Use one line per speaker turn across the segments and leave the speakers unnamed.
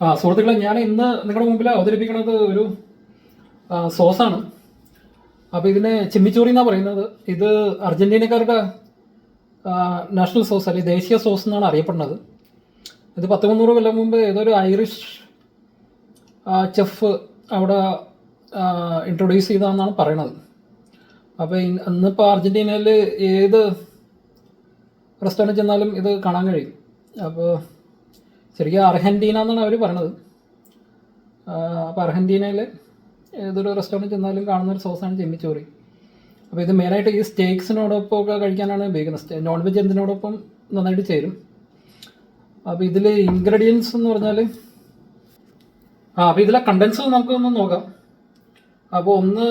ആ സുഹൃത്തുക്കളെ ഞാൻ ഇന്ന് നിങ്ങളുടെ മുമ്പിൽ അവതരിപ്പിക്കുന്നത് ഒരു സോസാണ്. അപ്പോൾ ഇതിനെ ചിമ്മിച്ചോറി എന്നാണ് പറയുന്നത്. ഇത് അർജന്റീനക്കാരുടെ നാഷണൽ സോസ് അല്ലെങ്കിൽ ദേശീയ സോസ് എന്നാണ് അറിയപ്പെടുന്നത്. ഇത് പത്ത് മുന്നൂറ് കൊല്ലം മുമ്പ് ഏതൊരു ഐറിഷ് ചെഫ് അവിടെ ഇൻട്രൊഡ്യൂസ് ചെയ്തതെന്നാണ് പറയണത് അപ്പോൾ ഇന്നിപ്പോൾ അർജന്റീനയിൽ ഏത് റെസ്റ്റോറന്റ് ചെന്നാലും ഇത് കാണാൻ കഴിയും. അപ്പോൾ ശരിക്കും അർഹന്റീന എന്നാണ് അവർ പറഞ്ഞത് അപ്പോൾ അർഹന്റീനയിൽ ഏതൊരു റെസ്റ്റോറന്റ് ചെന്നാലും കാണുന്ന ഒരു സോസാണ് ചെമ്മിച്ചോറി. അപ്പോൾ ഇത് മെയിനായിട്ട് ഈ സ്റ്റേക്സിനോടൊപ്പം ഒക്കെ കഴിക്കാനാണ് ഉപയോഗിക്കുന്നത്. നോൺ വെജ് എന്തിനോടൊപ്പം നന്നായിട്ട് ചേരും. അപ്പോൾ ഇതിൽ ഇൻഗ്രീഡിയൻസ് എന്ന് പറഞ്ഞാൽ ആ അപ്പോൾ ഇതിലെ കണ്ടൻസ് നമുക്കൊന്ന് നോക്കാം. അപ്പോൾ ഒന്ന്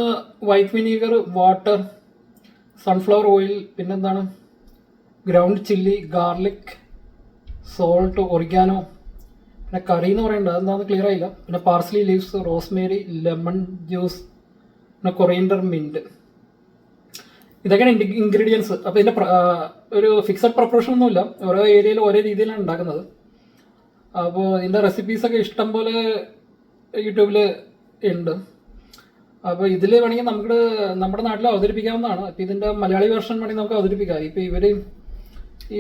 white vinegar water sunflower oil പിന്നെന്താണ്? Ground chilli garlic salt oregano പിന്നെ കറി എന്ന് പറയേണ്ടത് അതെന്താണെന്ന് ക്ലിയർ ആയില്ല. പിന്നെ parsley leaves rosemary lemon juice പിന്നെ കൊറിയൻഡർ മിന്റ് ഇതൊക്കെയാണ് ഇൻഗ്രീഡിയൻസ് അപ്പോൾ ഇതിന്റെ ഒരു ഫിക്സഡ് പ്രിപ്പറേഷൻ ഒന്നുമില്ല. ഓരോ ഏരിയയിൽ ഓരോ രീതിയിലാണ് ഉണ്ടാക്കുന്നത്. അപ്പോൾ ഇതിന്റെ റെസിപ്പീസൊക്കെ ഇഷ്ടം പോലെ യൂട്യൂബിൽ ഉണ്ട്. അപ്പോൾ ഇതിൽ വേണമെങ്കിൽ നമുക്ക് നമ്മുടെ നാട്ടിൽ അവതരിപ്പിക്കാവുന്നതാണ്. അപ്പോൾ ഇതിന്റെ മലയാളി വേർഷൻ വേണമെങ്കിൽ നമുക്ക് അവതരിപ്പിക്കാം. ഇപ്പോൾ ഇവർ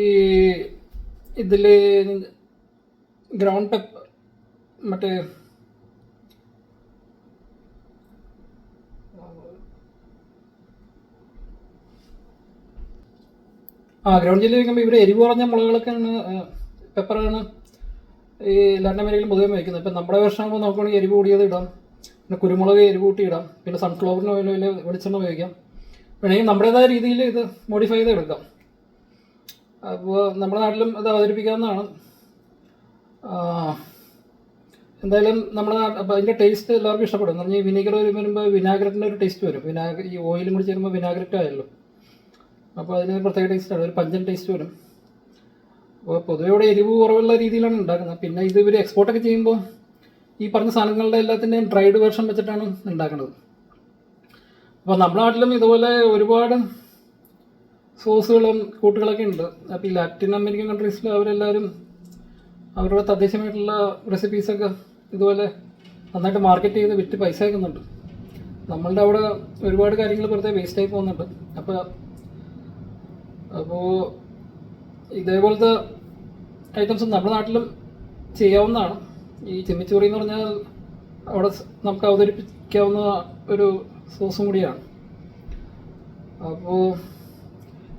ഈ ഇതിൽ ഗ്രൗണ്ട് പെപ്പർ മറ്റേ ആ ഗ്രൗണ്ട് ജില്ലയിൽ വയ്ക്കുമ്പോൾ ഇവിടെ എരിവ് കുറഞ്ഞ മുളകളൊക്കെയാണ് പെപ്പറാണ് ഈ ലാറ്റിൻ അമേരിക്കയിൽ പൊതുവെ വയ്ക്കുന്നത് ഇപ്പം നമ്മുടെ വർഷമാകുമ്പോൾ നോക്കുകയാണെങ്കിൽ എരിവ് കൂടിയത് ഇടാം. പിന്നെ കുരുമുളക് എരിവ് കൂട്ടി ഇടാം. പിന്നെ സൺഫ്ലവറിന് ഓയിൽ വെളിച്ചെണ്ണ ഉപയോഗിക്കാം. വേണമെങ്കിൽ നമ്മുടേതായ രീതിയിൽ ഇത് മോഡിഫൈ ചെയ്ത് എടുക്കാം അപ്പോൾ നമ്മുടെ നാട്ടിലും അത് അവതരിപ്പിക്കാവുന്നതാണ്. എന്തായാലും നമ്മുടെ അപ്പോൾ അതിന്റെ ടേസ്റ്റ് എല്ലാവർക്കും ഇഷ്ടപ്പെടും. എന്ന് പറഞ്ഞാൽ വിനീഗർ വരുമ്പോൾ വിനാഗ്രറ്റിന്റെ ഒരു ടേസ്റ്റ് വരും. വിനാഗ ഈ ഓയിലും കൂടി ചേരുമ്പോൾ വിനാഗ്രറ്റ് ആയല്ലോ. അപ്പോൾ അതിന് പ്രത്യേക ടേസ്റ്റാണ് ഒരു പഞ്ചൻ ടേസ്റ്റ് വരും. അപ്പോൾ പൊതുവെ ഇവിടെ എരിവ് കുറവുള്ള രീതിയിലാണ് ഉണ്ടാക്കുന്നത്. പിന്നെ ഇത് ഇവർ എക്സ്പോർട്ടൊക്കെ ചെയ്യുമ്പോൾ ഈ പറഞ്ഞ സാധനങ്ങളുടെ എല്ലാത്തിന്റെയും ഡ്രൈഡ് വേർഷൻ വെച്ചിട്ടാണ് ഉണ്ടാക്കുന്നത്. അപ്പോൾ നമ്മുടെ നാട്ടിലും ഇതുപോലെ ഒരുപാട് സോസുകളും കൂട്ടുകളൊക്കെ ഉണ്ട്. അപ്പോൾ ഈ ലാറ്റിൻ അമേരിക്കൻ കൺട്രീസിൽ അവരെല്ലാവരും അവരുടെ തദ്ദേശമായിട്ടുള്ള റെസിപ്പീസൊക്കെ ഇതുപോലെ നന്നായിട്ട് മാർക്കറ്റ് ചെയ്ത് വിറ്റ് പൈസ അയക്കുന്നുണ്ട്. നമ്മളുടെ അവിടെ ഒരുപാട് കാര്യങ്ങൾ വെറുതെ വേസ്റ്റായി പോകുന്നുണ്ട്. അപ്പോൾ അപ്പോൾ ഇതേപോലത്തെ ഐറ്റംസ് നമ്മുടെ നാട്ടിലും ചെയ്യാവുന്നതാണ്. ഈ ചെമ്മിച്ചോറി എന്ന് പറഞ്ഞാൽ അവിടെ നമുക്ക് അവതരിപ്പിക്കാവുന്ന ഒരു സോസും കൂടിയാണ്. അപ്പോൾ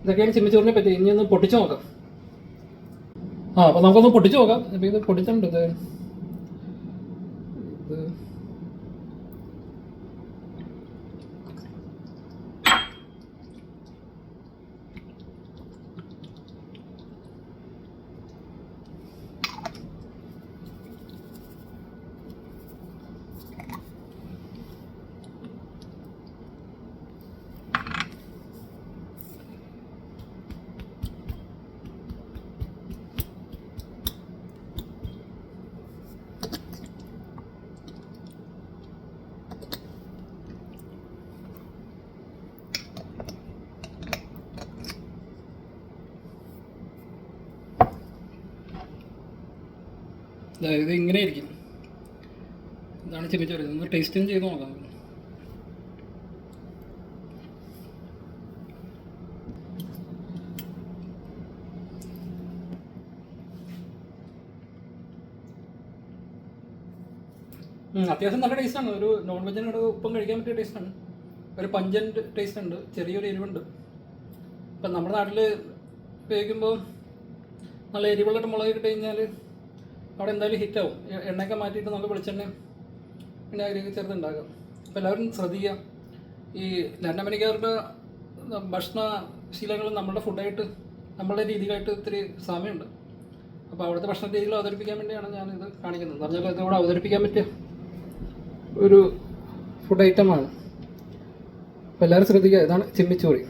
ഇതൊക്കെയാണ് ചിമ്മിച്ചോറിനെ പറ്റി ഇനി ഒന്ന് പൊട്ടിച്ചു നോക്കാം. ആ അപ്പോൾ നമുക്കൊന്ന് പൊട്ടിച്ചു നോക്കാം. അപ്പോൾ ഇത് പൊട്ടിച്ചിട്ടുണ്ട് ഇത്. ദാ ഇത് ഇങ്ങനെ ഇരിക്കും ഇതാണ് ചെമ്മിച്ചോറ് ഒന്ന് ടേസ്റ്റും ചെയ്ത് നോക്കാം. അത്യാവശ്യം നല്ല ടേസ്റ്റാണ് ഒരു നോൺ വെജിനോട് ഉപ്പം കഴിക്കാൻ പറ്റിയ ടേസ്റ്റാണ് ഒരു പഞ്ചന്റ് ടേസ്റ്റ് ഉണ്ട്. ചെറിയൊരു എരിവുണ്ട്. ഇപ്പം നമ്മുടെ നാട്ടിൽ ഉപയോഗിക്കുമ്പോൾ നല്ല എരിവുള്ള മുളക് ഇട്ട് കഴിഞ്ഞാൽ അവിടെ എന്തായാലും ഹിറ്റാവും എണ്ണയൊക്കെ മാറ്റിയിട്ട് നമുക്ക് വെളിച്ചെണ്ണയും പിന്നെ അതിലേക്ക് ചേർത്ത് ഉണ്ടാക്കാം അപ്പോൾ എല്ലാവരും ശ്രദ്ധിക്കുക. ഈ ലണ്ടമനിക്കാരുടെ ഭക്ഷണ ശീലങ്ങൾ നമ്മുടെ ഫുഡായിട്ട് നമ്മളുടെ രീതിയിലായിട്ട് ഇത്തിരി സമയമുണ്ട്. അപ്പോൾ അവിടുത്തെ ഭക്ഷണ രീതികൾ അവതരിപ്പിക്കാൻ വേണ്ടിയാണ് ഞാനിത് കാണിക്കുന്നത്. പറഞ്ഞാൽ ഇതിവിടെ അവതരിപ്പിക്കാൻ പറ്റിയ ഒരു ഫുഡ് ഐറ്റമാണ് അപ്പോൾ എല്ലാവരും ശ്രദ്ധിക്കുക. ഇതാണ് ചിമ്മിച്ചോറി